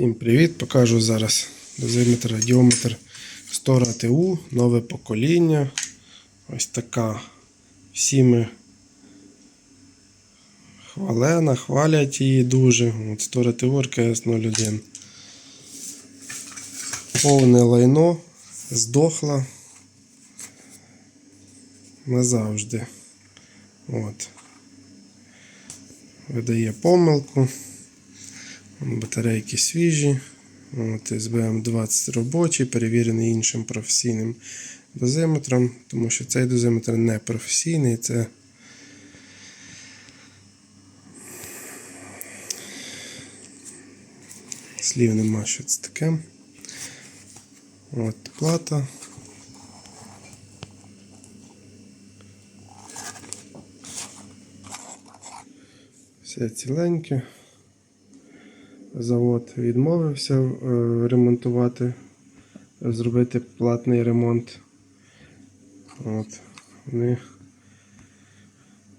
Всім привіт! Покажу зараз дозиметр радіометр Стора ТУ, нове покоління. Ось така. Всіми хвалена, хвалять її дуже. От Стора ТУ РКС 01. Повне лайно, здохла назавжди. От. Видає помилку. Батарейки свіжі. От, СБМ-20 робочий, перевірений іншим професійним дозиметром, тому що цей дозиметр не професійний, це слів нема, що це таке. От плата. Все ціленьке. Завод відмовився е, ремонтувати, зробити платний ремонт. От. Вони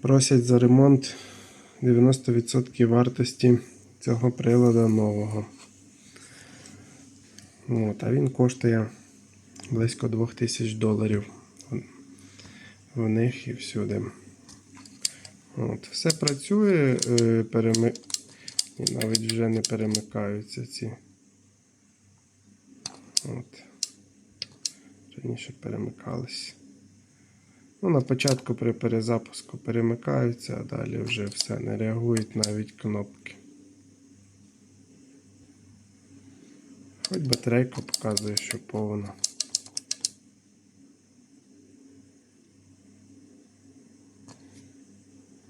просять за ремонт 90% вартості цього приладу нового. От, а він коштує близько 2000 доларів в них і всюди. От, все працює, е, переми... і навіть вже не перемикаються ці. От. Раніше перемикались. Ну, на початку при перезапуску перемикаються, а далі вже все не реагують навіть кнопки. Хоч батарейка показує, що повна.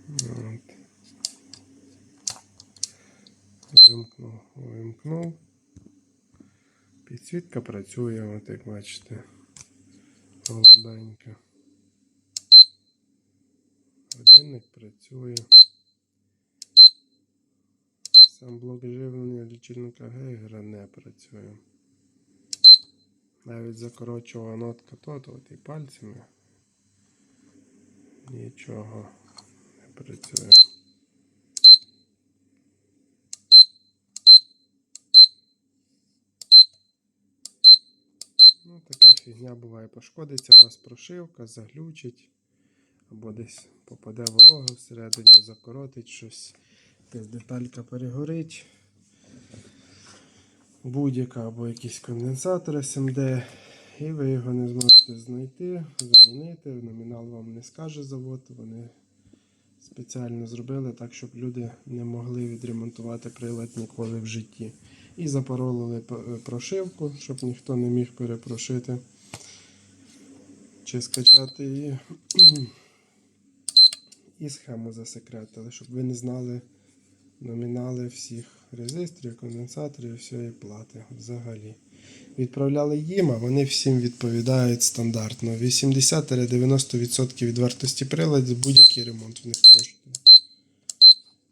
От. Вимкнув, вимкнув. Підсвітка працює, от як бачите, голубенька. Годинник працює. Сам блок живлення лічильника Гейгера не працює. Навіть закорочувала нотка тут, от і пальцями. Нічого не працює. Ну, така фігня буває. Пошкодиться у вас прошивка, заглючить, або десь попаде волога всередині, закоротить щось, десь деталька перегорить. Будь-яка або якийсь конденсатор СМД, і ви його не зможете знайти, замінити. Номінал вам не скаже завод. Вони спеціально зробили так, щоб люди не могли відремонтувати прилад ніколи в житті. І запаролили прошивку, щоб ніхто не міг перепрошити чи скачати її. І схему засекретили, щоб ви не знали номінали всіх резисторів, конденсаторів, всієї плати взагалі. Відправляли їм, а вони всім відповідають стандартно. 80-90% від вартості приладів будь-який ремонт в них коштує.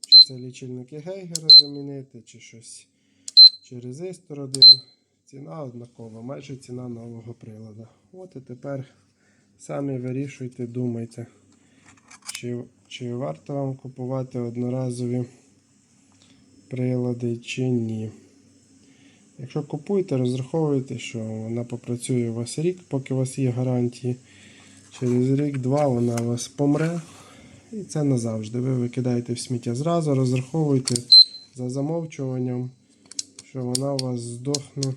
Чи це лічильники Гейгера замінити, чи щось, чи резистор один. Ціна однакова, майже ціна нового приладу. От і тепер самі вирішуйте, думайте, чи, чи варто вам купувати одноразові прилади чи ні. Якщо купуєте, розраховуйте, що вона попрацює у вас рік, поки у вас є гарантії. Через рік-два вона у вас помре. І це назавжди. Ви викидаєте в сміття зразу, розраховуйте за замовчуванням, що вона у вас здохне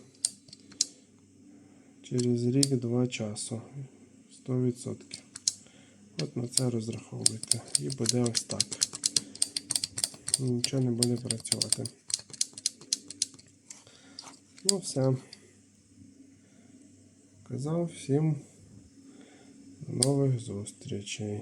через рік-два часу. 100%. От на це розраховуйте. І буде ось так. Нічого не буде працювати. Ну все. Казав всім до нових зустрічей.